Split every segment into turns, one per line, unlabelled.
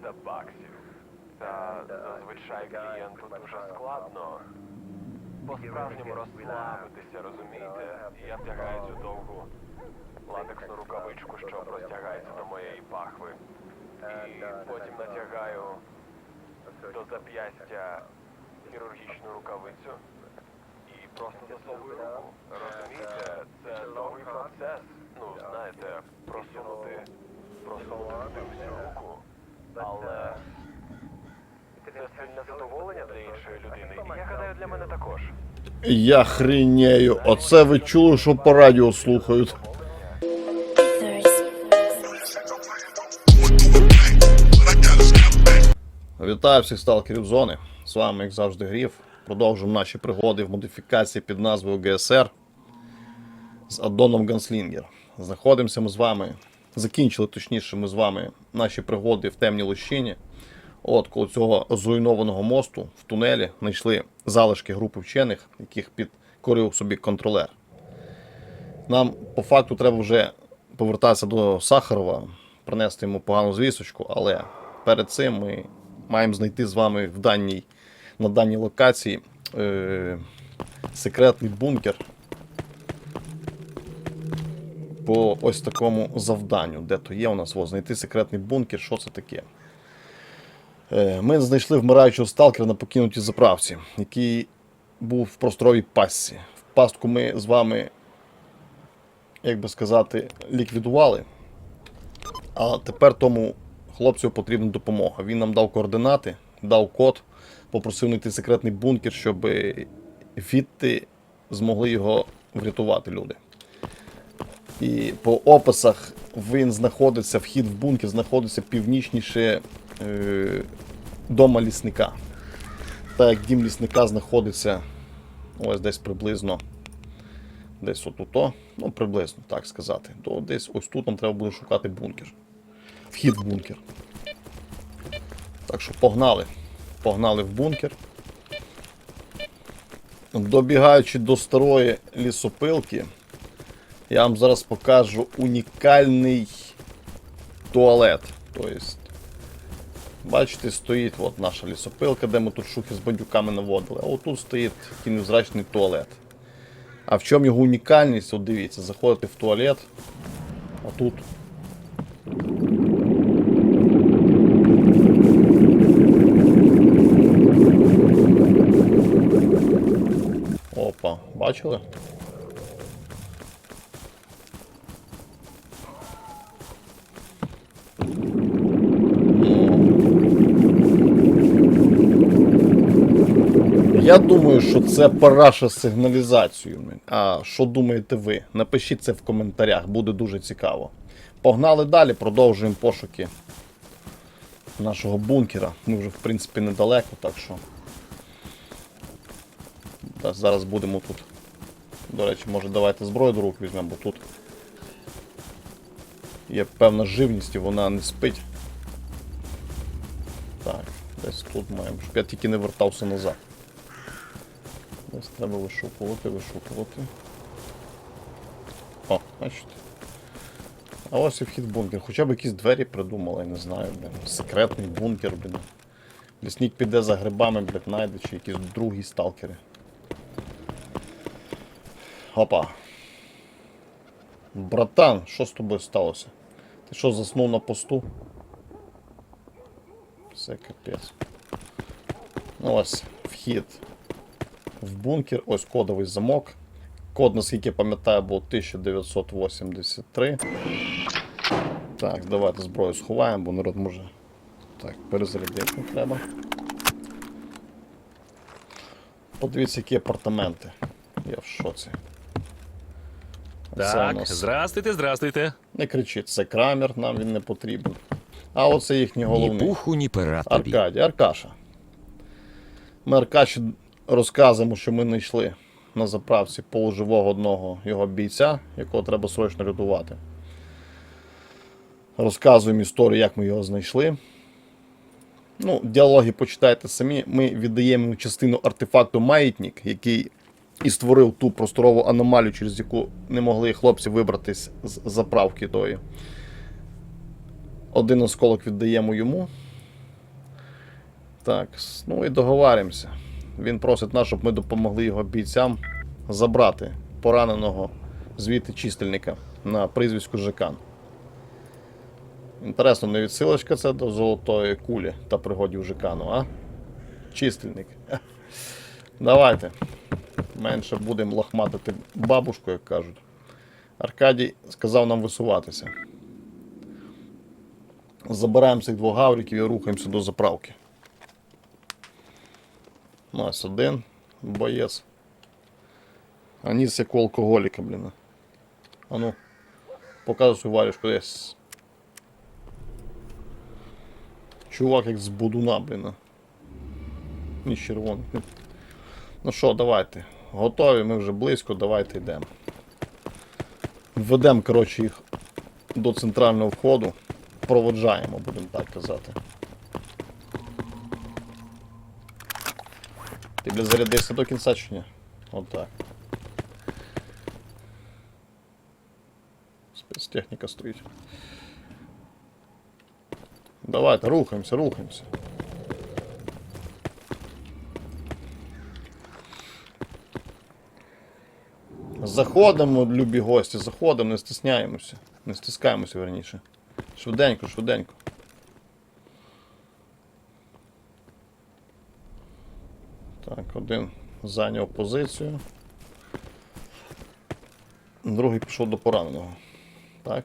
300 баксів. Та зазвичай клієнту дуже складно по-справжньому розслабитися, розумієте? Я вдягаю цю довгу латексну рукавичку, що простягається до моєї пахви. І потім натягаю до зап'ястя хірургічну рукавицю і просто засовую руку. Розумієте, це довгий процес. Ну, знаєте, просунути, просунути всю руку. Але це сильне задоволення для іншої людини. Я гадаю, для мене також.
Я хрінею. Оце ви чули, що по радіо слухають. Вітаю всіх сталкерів зони. З вами, як завжди, Гріф. Продовжуємо наші пригоди в модифікації під назвою ГСР з аддоном Ганслінгер. Знаходимося ми з вами. Закінчили точніше ми з вами наші пригоди в темній лощині. От коло цього зруйнованого мосту в тунелі знайшли залишки групи вчених, яких підкорив собі контролер. Нам по факту треба вже повертатися до Сахарова, принести йому погану звісточку, але перед цим ми маємо знайти з вами в даній, на даній локації е, секретний бункер по ось такому завданню. Де то є у нас О, знайти секретний бункер, що це таке? Е, Ми знайшли вмираючого сталкера на покинутій заправці, який був в просторовій пастці. В пастку ми з вами, як би сказати, ліквідували. А тепер тому хлопцю потрібна допомога. Він нам дав координати, дав код, попросив знайти секретний бункер, щоб відти змогли його врятувати люди. І по описах він знаходиться, вхід в бункер знаходиться північніше е, дома лісника. Так як дім лісника знаходиться ось десь приблизно. Десь отуто, ну приблизно, так сказати. То десь ось тут нам треба буде шукати бункер. Вхід в бункер. Так що погнали. Погнали в бункер. Добігаючи до старої лісопилки, я вам зараз покажу унікальний туалет. Тобто, бачите, стоїть от наша лісопилка, де ми тут шухи з бандюками наводили. А отут стоїть такий невзрачний туалет. А в чому його унікальність? От дивіться, заходите в туалет, а тут. Опа, бачили? Я думаю, що це параша з сигналізацією. А що думаєте ви? Напишіть це в коментарях, буде дуже цікаво. Погнали далі, продовжуємо пошуки нашого бункера. Ми вже, в принципі, недалеко, так що. Та зараз будемо тут. До речі, може давайте зброю до рук візьмемо, бо тут є певна живність і вона не спить. Так, десь тут маємо, щоб я тільки не вертався назад. Десь треба вишукувати, вишукувати. О, бачите. А ось і вхід бункер. Хоча б якісь двері придумали, я не знаю, блін. Секретний бункер, блін. Лісник піде за грибами, блядь, знайде, чи якісь другі сталкери. Опа. Братан, що з тобою сталося? Ти що, заснув на посту? Все капець. Ну ось, вхід в бункер. Ось кодовий замок. Код, наскільки я пам'ятаю, був 1983. Так, давайте зброю сховаємо, бо народ може. Так, перезарядити треба. Подивіться, які апартаменти. Я в шоці.
Так,
нас-
здрастуйте, здрастуйте.
Не кричіть, це крамер, нам він не потрібен. А оце їхній
Ні
головний.
пуху, ні пера тобі.
Аркадій, Аркаша. Ми Аркаші розказуємо, що ми знайшли на заправці полуживого одного його бійця, якого треба срочно рятувати. Розказуємо історію, як ми його знайшли. Ну, діалоги почитайте самі. Ми віддаємо частину артефакту Маятник, який і створив ту просторову аномалію, через яку не могли хлопці вибратись з заправки тої. Один осколок віддаємо йому. Так, ну і договарюємося. Він просить нас, щоб ми допомогли його бійцям забрати пораненого звідти чистильника на прізвиську Жекан. Інтересно, не відсилочка це до золотої кулі та пригодів Жекану, а? Чистильник. Давайте. Менше будемо лохматити бабушку, як кажуть. Аркадій сказав нам висуватися. Забираємо цих двох гавриків і рухаємося до заправки. Нас один боєць. А як у алкоголіка, блін. А ну, показуй свою варішку десь. Чувак як з будуна, блін. Ніж червоний. Ну що, давайте. Готові, ми вже близько, давайте йдемо. Введемо, коротше, їх до центрального входу. Проводжаємо, будемо так казати. Бля, зарядився до кінця чи ні? Отак. Спецтехніка стоїть. Давайте, рухаємося, рухаємося. Заходимо, любі гості, заходимо, не стисняємося. Не стискаємося верніше. Швиденько, швиденько. Так, один зайняв позицію. Другий пішов до пораненого. Так.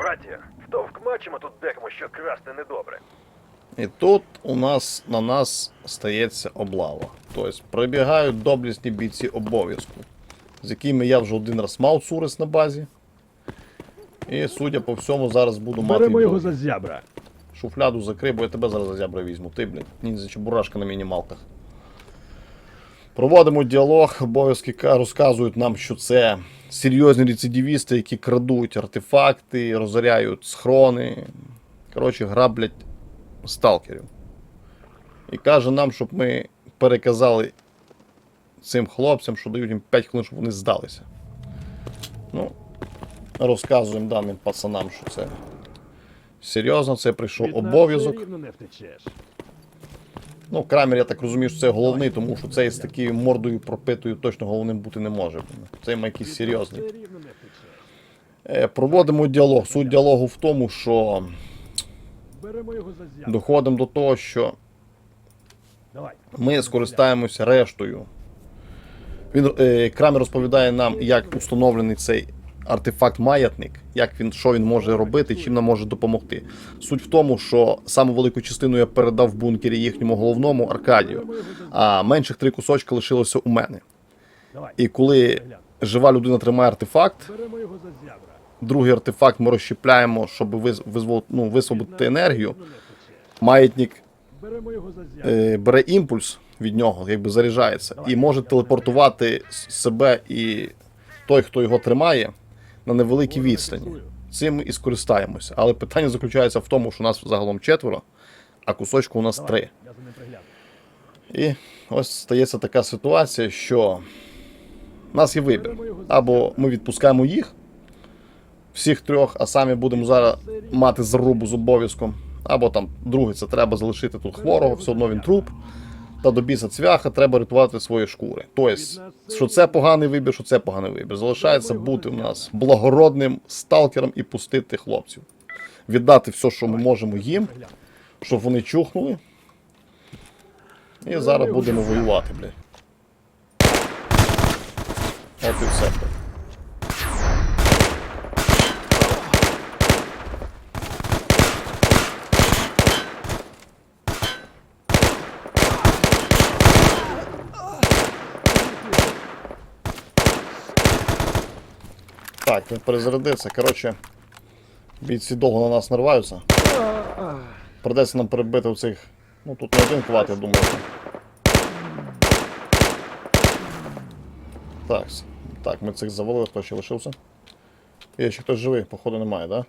Браття, втовкмачимо тут декому, що красти недобре.
І тут у нас на нас стається облава. Тобто прибігають доблісні бійці обов'язку, з якими я вже один раз мав цурис на базі. І судя по всьому, зараз буду мати.
Беремо його за зябра.
Шуфляду закрий, бо я тебе зараз за зябра візьму. Ти, блін, ніндзя чебурашка на мінімалках. Проводимо діалог, обов'язки розказують нам, що це серйозні рецидивісти, які крадуть артефакти, розоряють схрони. Коротше, граблять сталкерів. І каже нам, щоб ми переказали цим хлопцям, що дають їм 5 хвилин, щоб вони здалися. Ну, розказуємо даним пацанам, що це серйозно, це прийшов обов'язок.
все рівно не втечеш.
Ну, Крамер, я так розумію, що це головний, тому що цей з такою мордою пропитою точно головним бути не може. Має якийсь серйозний. Е, Проводимо діалог. Суть діалогу в тому, що доходимо до того, що ми скористаємося рештою. Він е, Крамер розповідає нам, як установлений цей артефакт-маятник, як він, що він може робити, чим нам може допомогти. Суть в тому, що саму велику частину я передав в бункері їхньому головному Аркадію, а менших три кусочки лишилося у мене. І коли жива людина тримає артефакт, другий артефакт ми розщепляємо, щоб виз, визвол- ну, висвободити енергію. Маятник е, бере імпульс від нього, якби заряджається, і може телепортувати себе і той, хто його тримає, на невеликій відстані. Цим ми і скористаємося. Але питання заключається в тому, що нас загалом четверо, а кусочку у нас три. І ось стається така ситуація, що в нас є вибір. Або ми відпускаємо їх, всіх трьох, а самі будемо зараз мати зарубу з обов'язком. Або там другий, це треба залишити тут хворого, все одно він труп. Та до біса цвяха треба рятувати свої шкури. Тобто, що це поганий вибір, що це поганий вибір. Залишається бути у нас благородним сталкером і пустити хлопців. Віддати все, що ми можемо їм, щоб вони чухнули. І зараз будемо воювати, блядь. От і все. Так, він перезарядився. Коротше, бійці довго на нас нарваються. Придеться нам перебити в цих. Ну тут не один квад, я думаю. Так, так, ми цих завалили, хто ще лишився. Є ще хтось живий, походу немає, так? Да?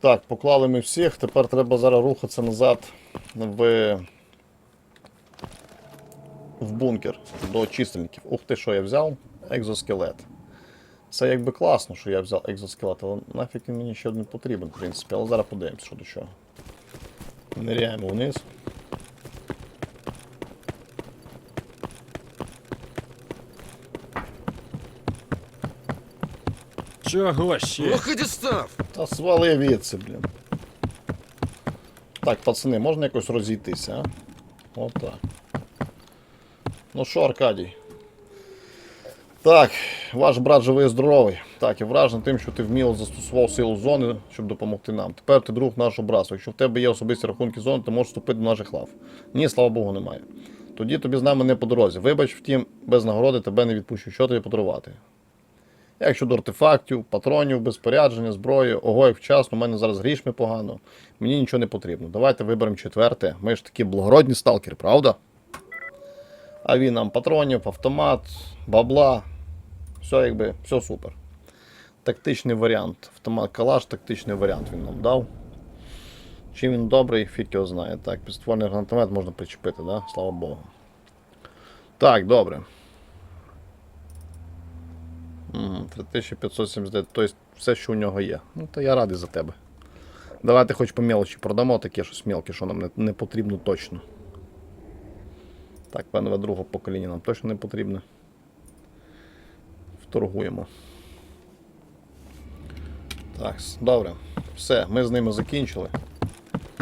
Так, поклали ми всіх, тепер треба зараз рухатися назад в. В бункер до чисельників. Ух ти, що я взяв? Екзоскелет. Це якби класно, що я взяв екзоскелет, але нафіг він мені ще не потрібен, в принципі, але зараз подивимось, що до чого. Ниряємо вниз.
Чого ще?
Ох і дістав!
Та свали відси, блін. Так, пацани, можна якось розійтися, а? Отак. Ну що, Аркадій? Так, ваш брат живий і здоровий. Так, і вражений тим, що ти вміло застосував силу зони, щоб допомогти нам. Тепер ти друг нашого братства. Якщо в тебе є особисті рахунки зони, ти можеш вступити до наших лав. Ні, слава Богу, немає. Тоді тобі з нами не по дорозі. Вибач, втім, без нагороди тебе не відпущу. Що тобі подарувати? Як щодо артефактів, патронів, безпорядження, зброї, ого, вчасно, у мене зараз грішми погано. Мені нічого не потрібно. Давайте виберемо четверте. Ми ж такі благородні сталкери, правда? А він нам патронів, автомат, бабла. Все якби, все супер. Тактичний варіант. Автомат калаш, тактичний варіант він нам дав. Чим він добрий, фіг його знає. Так, підствольний гранатомет можна причепити, да? Слава Богу. Так, добре. Угу, 3579, тобто все, що у нього є. Ну, то я радий за тебе. Давайте хоч по мелочі продамо таке щось мелке, що нам не потрібно точно. Так, певне другого покоління нам точно не потрібне. Вторгуємо. Так, добре. Все, ми з ними закінчили.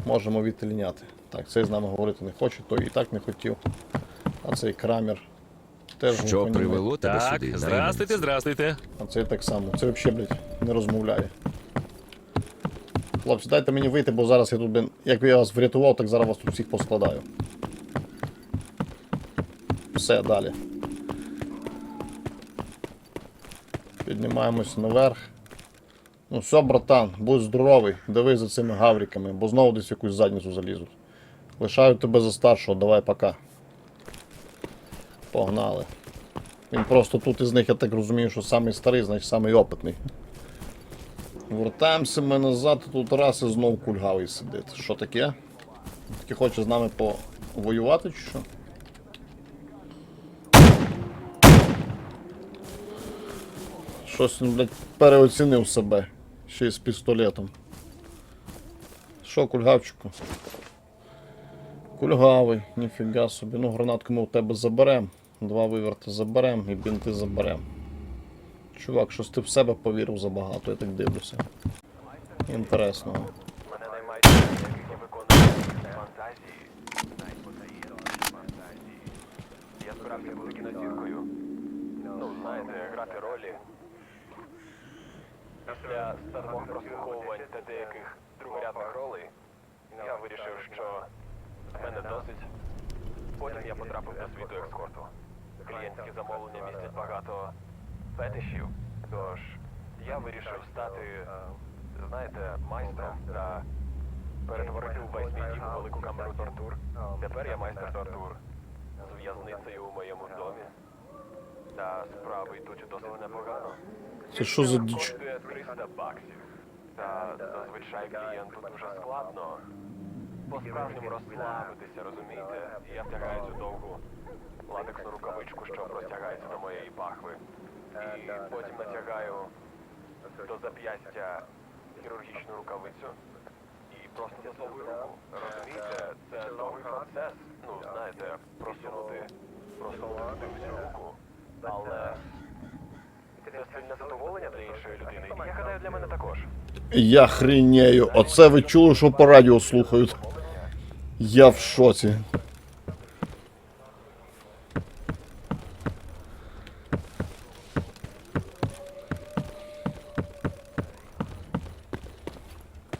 Можемо відліняти. Так, цей з нами говорити не хоче, той і так не хотів. А цей крамер теж
Що
глухонімий.
привело тебе
Так,
сюди?
здрастуйте, здрастуйте.
А це так само. Це взагалі, блядь, не розмовляє. Хлопці, дайте мені вийти, бо зараз я тут, блін, як я вас врятував, так зараз вас тут всіх поскладаю. Все, далі. Піднімаємось наверх. Ну все, братан, будь здоровий, дивись за цими гавриками, бо знову десь якусь задницю залізуть. Лишаю тебе за старшого, давай пока. Погнали. Він просто тут із них, я так розумію, що самий старий, значить самий опитний. Вертаємося ми назад, тут раз і знов кульгавий сидить. Що таке? Таки хоче з нами повоювати чи що? Щось він, блядь, переоцінив себе. Ще й з пістолетом. Що, кульгавчику? Кульгавий, ніфіга собі. Ну, гранатку ми у тебе заберемо. Два виверти заберемо і бінти заберемо. Чувак, щось ти в себе повірив забагато, я так дивлюся. Інтересного.
Я збирався бути кінозіркою. Ну, знаєте, грати ролі. Після старого прослуховувань та деяких другорядних ролей я вирішив, що з мене досить. Потім я потрапив до світу екскорту. Клієнтські замовлення містять багато фетишів. Тож я вирішив стати, знаєте, майстром та перетворити увесь мій дім у велику камеру тортур. Тепер я майстер тортур з в'язницею у моєму домі. Та справи йдуть досить непогано.
Це що за діч?
Коштує 300 баксів. Та зазвичай клієнту дуже складно по-справжньому розслабитися, розумієте? Я втягаю цю довгу латексну рукавичку, що простягається до моєї пахви. І потім натягаю до зап'ястя хірургічну рукавицю і просто засовую руку. Розумієте, це довгий процес. Ну, знаєте, просунути, просунути всю руку. Але це сильне задоволення для іншої людини. Я гадаю, для мене також.
Я хрінею. Оце ви чули, що по радіо слухають. Я в шоці.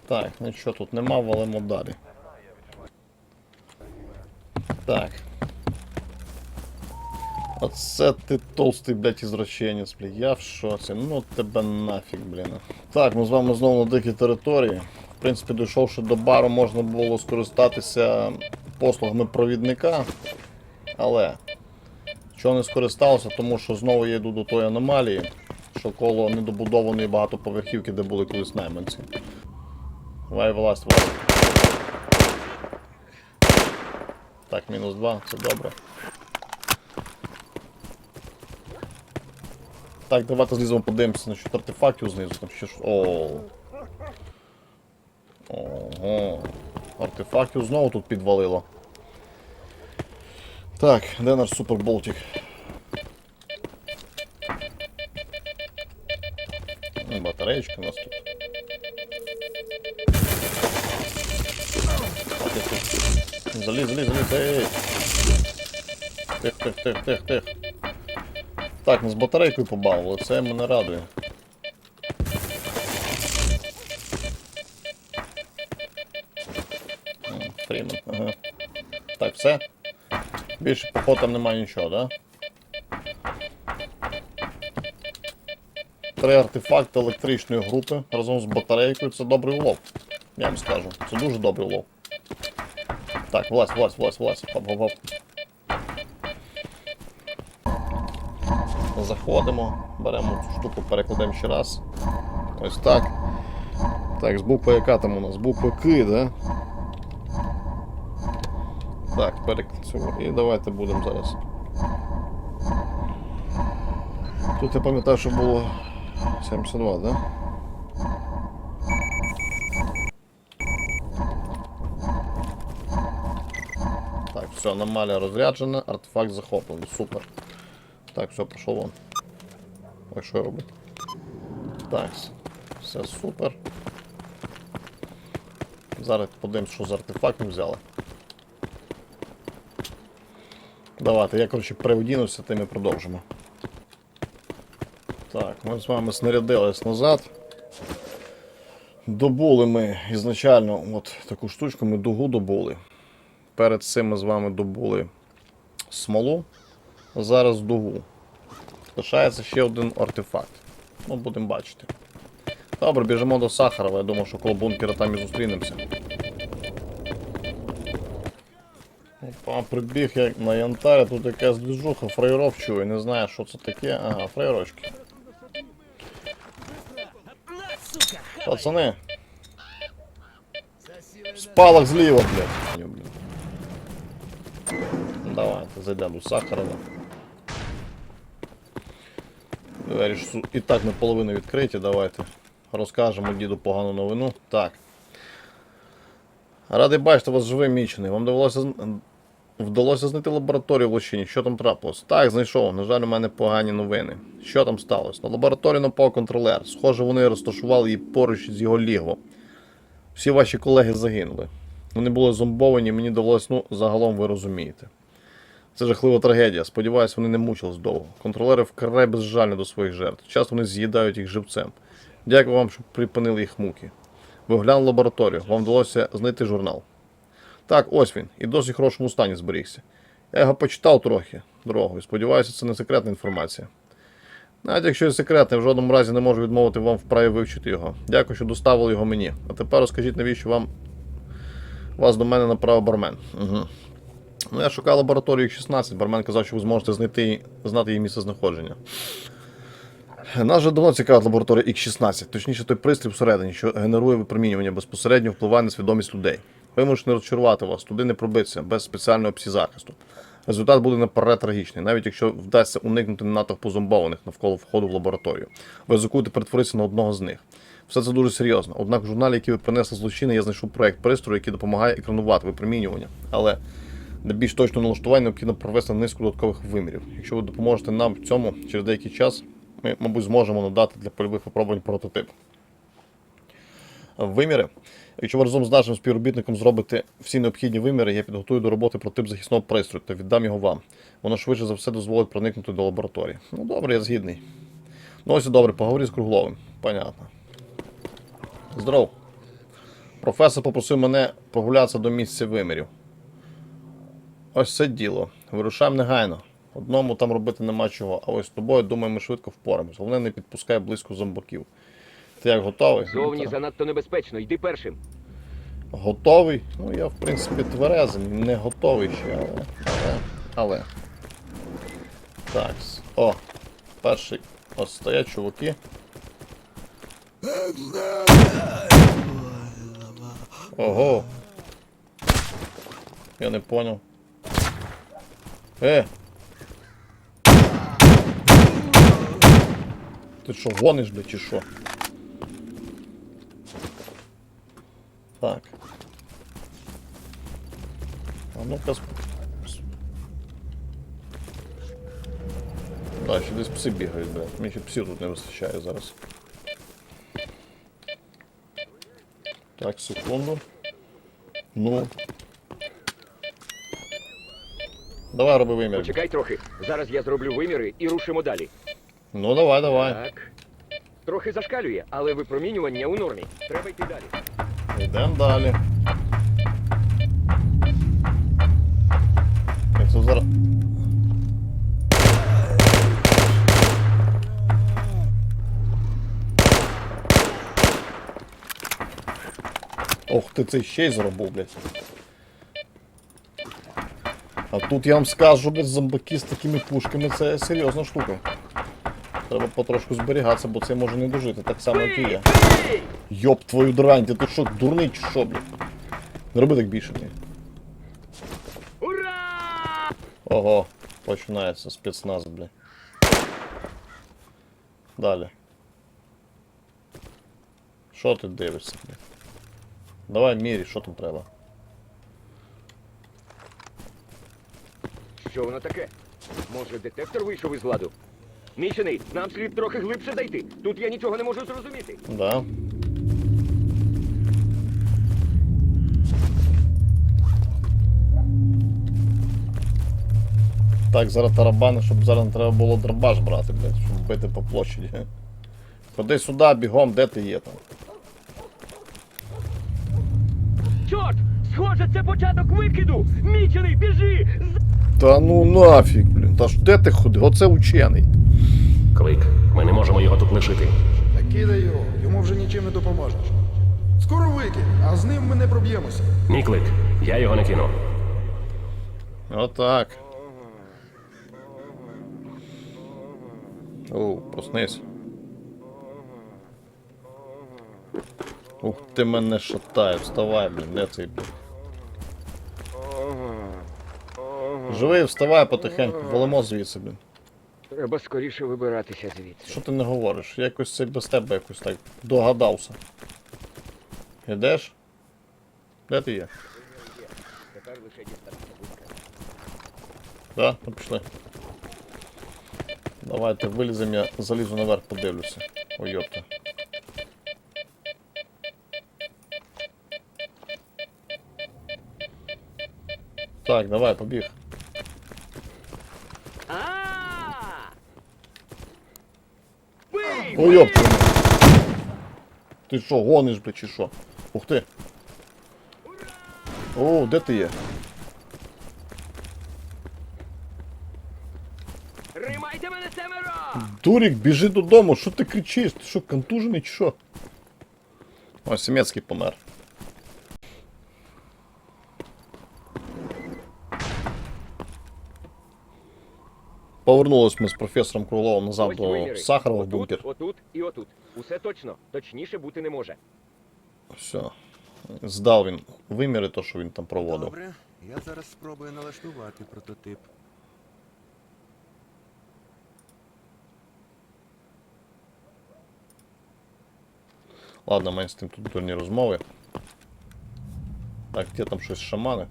Так, нічого тут нема, валимо далі. Так. Оце ти толстий, блядь, ізраченець, блядь. Я в шоці. Ну тебе нафіг, блін. Так, ми з вами знову на дикій території. В принципі, дійшовши до бару, можна було скористатися послугами провідника. Але чого не скористався, тому що знову я йду до тої аномалії, що коло недобудованої багатоповерхівки, де були колись найманці. Давай власть, власть. Так, мінус два, це добре. Так, давайте зліземо подивимося на що артефактів знизу. Там ще ж. О. Ого. артефактів знову тут підвалило. Так, де наш суперболтик? Ну, Батареечка у нас тут. Заліз, заліз, заліз, ей! Тих, тих, тих, тих, тих. Так, нас батарейкою побавили, це мене радує. Ага. Так, все. Більше по немає нічого, да? Три артефакти електричної групи разом з батарейкою це добрий улов. Я вам скажу. Це дуже добрий улов. Так, влазь, влазь, влазь, влазь. Хоп-хоп-хоп. Заходимо, беремо цю штуку, перекладемо ще раз. Ось так. Так, з букви яка там у нас? Буква К, да? Так, переклацюємо. І давайте будемо зараз. Тут я пам'ятаю, що було 72, да? Так, все, аномалія розряджена, артефакт захоплений. Супер. Так, все, пішов вон. Ой, що робити? Так, все супер. Зараз подивимось, що з артефактом взяли. Давайте, я, коротше, переодінуся, тим і продовжимо. Так, ми з вами снарядились назад. Добули ми ізначально от таку штучку, ми дугу добули. Перед цим ми з вами добули смолу, зараз дугу. Лишається ще один артефакт. Ну, будемо бачити. Добре, біжимо до Сахарова. Я думаю, що коло бункера там і зустрінемося. Опа, прибіг як на янтарі, тут якась двіжуха, фраєров чую, не знаю, що це таке. Ага, фраєрочки. Пацани. Спалах зліва, блядь. Давайте, зайдемо до Сахарова. Двері і так наполовину відкриті, давайте розкажемо діду погану новину. Так. Радий бачити вас живим мічений. Вам довелося вдалося знайти лабораторію в Лощині. Що там трапилось? Так, знайшов. На жаль, у мене погані новини. Що там сталося? На лабораторію напав контролер. Схоже, вони розташували її поруч з його лігво. Всі ваші колеги загинули. Вони були зомбовані, мені довелося, ну, загалом ви розумієте. Це жахлива трагедія. Сподіваюсь, вони не мучились довго. Контролери вкрай безжальні до своїх жертв. Часто вони з'їдають їх живцем. Дякую вам, що припинили їх муки. Ви оглянули лабораторію, вам вдалося знайти журнал. Так, ось він, і досить хорошому стані зберігся. Я його почитав трохи дорогою. Сподіваюся, це не секретна інформація. Навіть якщо і секретне, в жодному разі не можу відмовити вам вправі вивчити його. Дякую, що доставили його мені. А тепер розкажіть, навіщо вам вас до мене направив бармен. Угу. Ну, я шукав лабораторію 16, бармен казав, що ви зможете знайти, знати її місце знаходження. Нас вже давно цікавить лабораторія X16, точніше той пристрій всередині, що генерує випромінювання, безпосередньо впливає на свідомість людей. Вимушений розчарувати вас, туди не пробитися, без спеціального псі-захисту. Результат буде наперед трагічний, навіть якщо вдасться уникнути натовпу зомбованих навколо входу в лабораторію. Ви ризикуєте перетворитися на одного з них. Все це дуже серйозно. Однак в журналі, який ви принесли злочини, я знайшов проект пристрою, який допомагає екранувати випромінювання. Але для більш точного налаштування необхідно провести низку додаткових вимірів. Якщо ви допоможете нам в цьому через деякий час, ми, мабуть, зможемо надати для польових випробувань прототип. Виміри. Якщо ви разом з нашим співробітником зробите всі необхідні виміри, я підготую до роботи прототип захисного пристрою та віддам його вам. Воно швидше за все дозволить проникнути до лабораторії. Ну добре, я згідний. Ну ось і добре, поговорю з Кругловим. Понятно. Здоров. Професор попросив мене прогулятися до місця вимірів. Ось це діло. Вирушаємо негайно. Одному там робити нема чого, а ось з тобою, думаю, ми швидко впораємось. Головне, не підпускай близько зомбаків. Ти як готовий?
Зовні
Ну,
занадто небезпечно, йди першим.
Готовий? Ну я в принципі тверезий, не готовий ще, але. Але. але. Так. О, перший. Ось стоять чуваки. Ого. Я не понял. Е! Ти що, гониш, бля, чи що? Так. А ну-ка. Да, ще десь пси бігають, бля. Мені ще псів тут не вистачає зараз. Так, секунду. Ну. Давай роби вимір.
Почекай трохи. Зараз я зроблю виміри і рушимо далі.
Ну давай, давай.
Так. Трохи зашкалює, але випромінювання у нормі. Треба йти далі.
Йдемо далі. Як це зараз. Ох ти це ще й зробив, блядь. А тут я вам скажу, блядь, зомбаки з такими пушками це серйозна штука. Треба потрошку зберігатися, бо це може не дожити, так само, як і я. Йоп твою дрань, ти тут що, дурний чи що, блядь? Не роби так більше, блядь.
Ура!
Ого, починається спецназ, блядь. Далі. Що ти дивишся, блядь? Давай мірі, що там треба.
Що воно таке? Може, детектор вийшов із ладу? Мічений, нам слід трохи глибше зайти. Тут я нічого не можу зрозуміти.
Да. Так, зараз тарабани, щоб зараз не треба було дробаш брати, блядь, щоб бити по площаді. Ходи сюди, бігом, де ти є там.
Чорт! Схоже, це початок викиду! Мічений, біжи!
Та ну нафіг, блін. Та ж де ти ходив? Оце учений.
Клик, ми не можемо його тут лишити.
Та кидай його, йому вже нічим не допоможеш. Скоро викинь, а з ним ми не проб'ємося.
Ні, клик, я його не кину.
Отак. О, проснись. Ух ти мене шатає, вставай, блін, де цей блін. Живий, вставай потихеньку, волимо звідси, блін.
Треба скоріше вибиратися звідси.
Що ти не говориш? Я якось це без тебе якось так догадався. Ідеш? Де ти є?
Тепер лише дістатися.
Да? Ну пішли. Давайте виліземо, я залізу наверх, подивлюся. Ой, йопта. Так, давай, побіг.
А!
Ой, йопта. Ти що, гониш, блядь, чи що? Ух ти. О, де ти є?
Тримайте мене семеро!
Дурік, біжи додому, що ти кричиш? Ти що, контужений чи що? Ось Сімецький помер. Повернулись ми з професором Круловим назад до. Сахарова в бункер.
Отут і отут. Усе точно. Точніше бути не може.
Все. Здав він виміри, то, що він там проводив.
Добре, я зараз спробую налаштувати прототип.
Ладно, мене з тим тут дурні розмови. Так, де там щось шамани?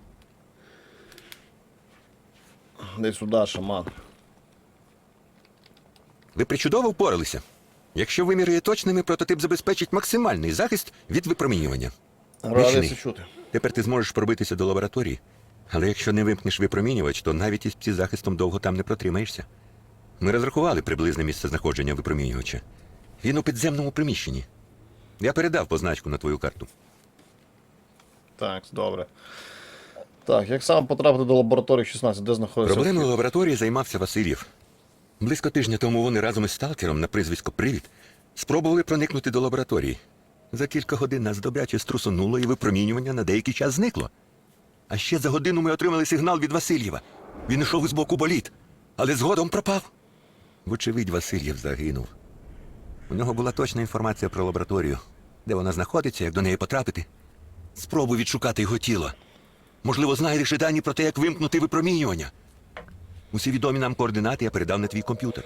Де сюди, шаман.
Ви причудово впоралися. Якщо виміри є точними, прототип забезпечить максимальний захист від випромінювання.
Радий
Вічний.
чути.
Тепер ти зможеш пробитися до лабораторії, але якщо не вимкнеш випромінювач, то навіть із псі захистом довго там не протримаєшся. Ми розрахували приблизне місце знаходження випромінювача. Він у підземному приміщенні. Я передав позначку на твою карту.
Так, добре. Так, як саме потрапити до лабораторії 16, де знаходиться?
Проблемою
вхід?
лабораторії займався Васильєв. Близько тижня тому вони разом із сталкером на прізвисько Привід спробували проникнути до лабораторії. За кілька годин нас добряче струсонуло і випромінювання на деякий час зникло. А ще за годину ми отримали сигнал від Васильєва. Він йшов із боку боліт, але згодом пропав. Вочевидь, Васильєв загинув. У нього була точна інформація про лабораторію, де вона знаходиться, як до неї потрапити. Спробуй відшукати його тіло. Можливо, знайдеш і дані про те, як вимкнути випромінювання. Усі відомі нам координати я передав на твій комп'ютер.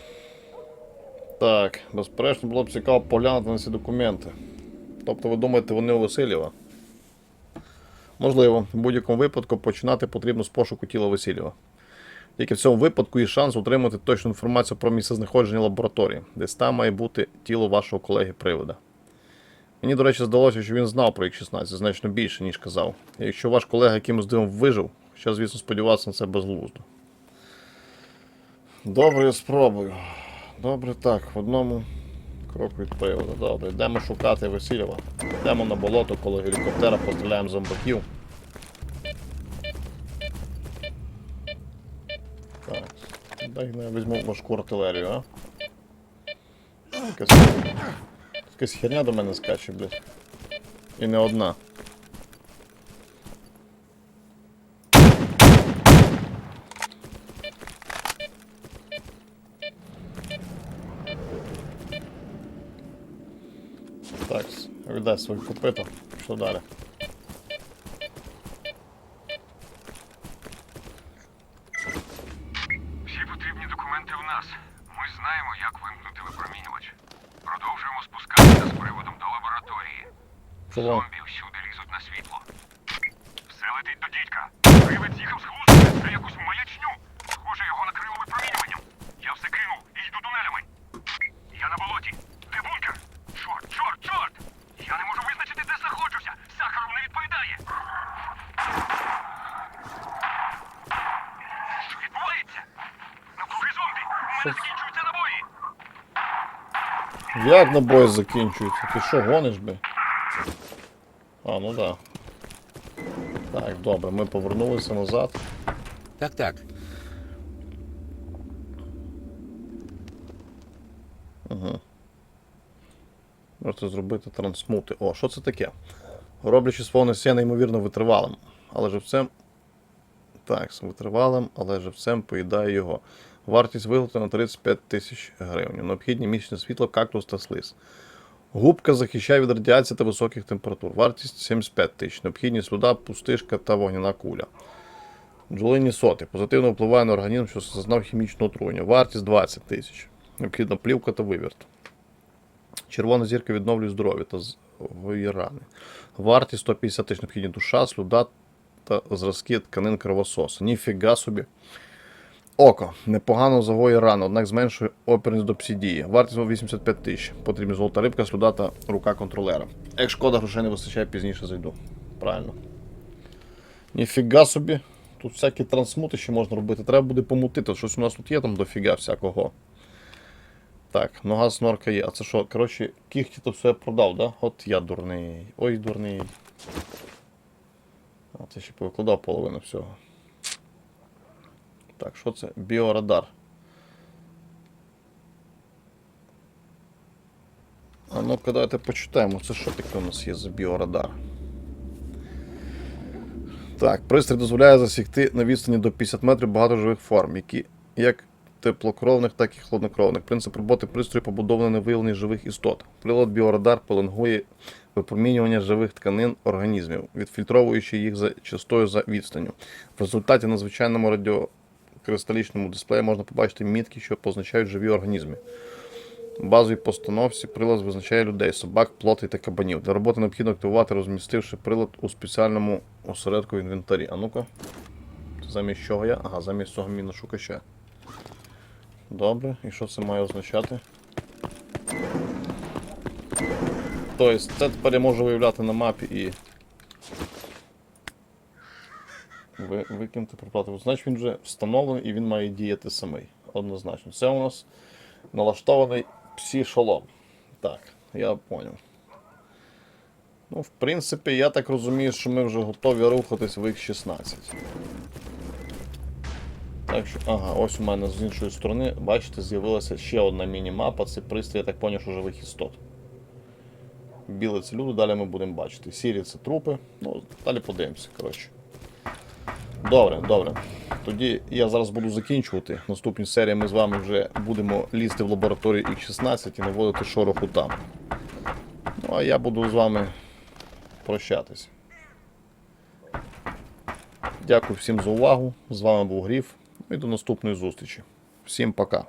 Так, безперечно, було б цікаво поглянути на ці документи. Тобто ви думаєте, вони у Васильєва? Можливо, в будь-якому випадку починати потрібно з пошуку тіла Васильєва. Тільки в цьому випадку є шанс отримати точну інформацію про місцезнаходження лабораторії, десь там має бути тіло вашого колеги привода. Мені, до речі, здалося, що він знав про їх 16 значно більше, ніж казав. Якщо ваш колега якимось дивом вижив, ще, звісно, сподіватися на це безглуздо. Добре, я спробую. Добре, так, в одному кроку від. Добре, йдемо шукати Васильєва. Йдемо на болото, коло гелікоптера, постріляємо зомбаків. Так, дай я візьму важку артилерію, а? Якась, якась херня до мене скаче, блядь. І не одна. Так, віддай свою копито. Що далі?
Всі потрібні документи в нас. Ми знаємо, як вимкнути випромінювач. Продовжуємо спускатися з приводом до лабораторії. Зомбі всюди лізуть на світло. Все летить до дідька. Привид з'їхав з глузду. Це якусь маячню. Схоже, його накрило випромінюванням. Я все кинув і йду тунелями. Я на болоті. Де бункер? Чорт, чорт, чорт! Я не можу визначити, де знаходжуся. Сахаров не відповідає. Що відбувається? Навкруги зомбі! У мене закінчуються набої!
Як набої закінчуються? Ти що, гониш би? А, ну да. Так, добре, ми повернулися назад.
Так, так.
Можете зробити трансмути. О, що це таке? Роблячи свого носія неймовірно витривалим. Але живцем. Так, витривалим, але живцем поїдає його. Вартість виготовлена 35 тисяч гривень. Необхідні місячне світло, кактус та слиз. Губка захищає від радіації та високих температур. Вартість 75 тисяч. Необхідність вода, пустишка та вогняна куля. Бджолині соти. Позитивно впливає на організм, що зазнав хімічного отруєння. Вартість 20 тисяч. Необхідна плівка та вивірт. Червона зірка відновлює здоров'я та рани. Вартість 150 тисяч необхідні душа, слюда та зразки тканин кровососу. Ніфіга собі. Око. Непогано загоює рану, однак зменшує опірність до псидії. Вартість 85 тисяч. Потрібна золота рибка, слюда та рука контролера. Як шкода, грошей не вистачає, пізніше зайду. Правильно. Ніфіга собі. Тут всякі трансмути ще можна робити. Треба буде помутити. Щось у нас тут є там дофіга всякого. Так, нога снорка є. А це що? Коротше, кіхті то все продав, да? От я дурний. Ой, дурний. А це ще повикладав половину всього. Так, що це? Біорадар. А ну-ка, давайте почитаємо. Це що таке у нас є за біорадар? Так, пристрій дозволяє засікти на відстані до 50 метрів багато живих форм, які як теплокровних, так і хладнокровних. Принцип роботи пристрою побудований на виявленні живих істот. Прилад біорадар пеленгує випромінювання живих тканин організмів, відфільтровуючи їх за частою за відстанню. В результаті на звичайному радіокристалічному дисплеї можна побачити мітки, що позначають живі організми. В базовій постановці прилад визначає людей, собак, плоти та кабанів. Для роботи необхідно активувати, розмістивши прилад у спеціальному осередку інвентарі. А ну-ка. Замість чого я? Ага, замість цього міношукача. Добре, і що це має означати? Тобто, це тепер я можу виявляти на мапі і. Ви, викинути проплату. Значить він вже встановлений і він має діяти самий. Однозначно. Це у нас налаштований псі-шолом. Так, я поняв. Ну, в принципі, я так розумію, що ми вже готові рухатись в X16. Так що, ага, ось у мене з іншої сторони, бачите, з'явилася ще одна міні-мапа. Це пристрій, я так поняв, що живих істот. Біле це люди, далі ми будемо бачити. Сірі це трупи. Ну, далі подивимося, коротше. Добре, добре. Тоді я зараз буду закінчувати. Наступні серії ми з вами вже будемо лізти в лабораторію X16 і наводити шороху там. Ну, а я буду з вами прощатись. Дякую всім за увагу. З вами був Гріф. І до наступної зустрічі. Всім пока.